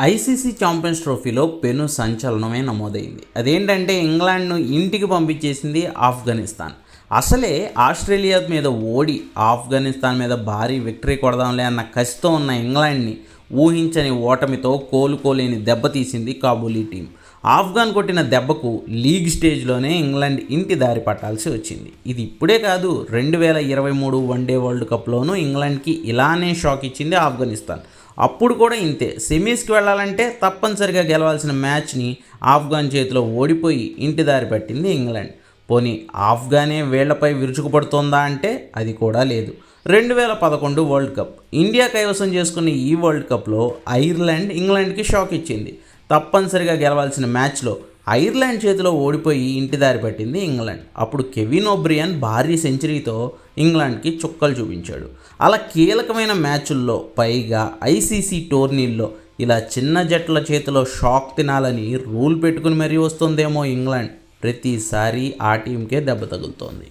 ICC champions ట్రోఫీలో పెను సంచలనమే నమోదైంది. అదేంటంటే ఇంగ్లాండ్ను ఇంటికి పంపించేసింది ఆఫ్ఘనిస్తాన్. అసలే ఆస్ట్రేలియా మీద ఓడి ఆఫ్ఘనిస్తాన్ మీద భారీ విక్టరీ కొడదాంలే అన్న కసితో ఉన్న ఇంగ్లాండ్ని ఊహించని ఓటమితో కోలుకోలేని దెబ్బతీసింది కాబూలీ టీం ఆఫ్ఘాన్ కొట్టిన దెబ్బకు లీగ్ స్టేజ్లోనే ఇంగ్లాండ్ ఇంటి దారి పట్టాల్సి వచ్చింది. ఇది ఇప్పుడే కాదు రెండు వేల ఇరవై మూడు వన్డే వరల్డ్ కప్లోనూ ఇంగ్లాండ్కి ఇలానే షాక్ ఇచ్చింది ఆఫ్ఘనిస్తాన్. అప్పుడు కూడా ఇంతే. సెమీస్కి వెళ్ళాలంటే తప్పనిసరిగా గెలవాల్సిన మ్యాచ్ని ఆఫ్ఘాన్ చేతిలో ఓడిపోయి ఇంటి దారి పట్టింది ఇంగ్లాండ్. పోనీ ఆఫ్ఘానే వీళ్ళపై విరుచుకుపడుతోందా అంటే అది కూడా లేదు. రెండు వేల పదకొండు వరల్డ్ కప్. ఇండియా కైవసం చేసుకున్న ఈ వరల్డ్ కప్లో ఐర్లాండ్ ఇంగ్లాండ్కి షాక్ ఇచ్చింది. తప్పనిసరిగా గెలవాల్సిన మ్యాచ్లో ఐర్లాండ్ చేతిలో ఓడిపోయి ఇంటి దారి పట్టింది ఇంగ్లాండ్. అప్పుడు కెవిన్ ఓబ్రియన్ భారీ సెంచరీతో ఇంగ్లాండ్కి చుక్కలు చూపించాడు. అలా కీలకమైన మ్యాచుల్లో పైగా ఐసీసీ టోర్నీల్లో ఇలా చిన్న జట్ల చేతిలో షాక్ తినాలని రూల్ పెట్టుకుని మరీ వస్తుందేమో ఇంగ్లాండ్. ప్రతిసారి ఆ టీంకే దెబ్బ తగులుతోంది.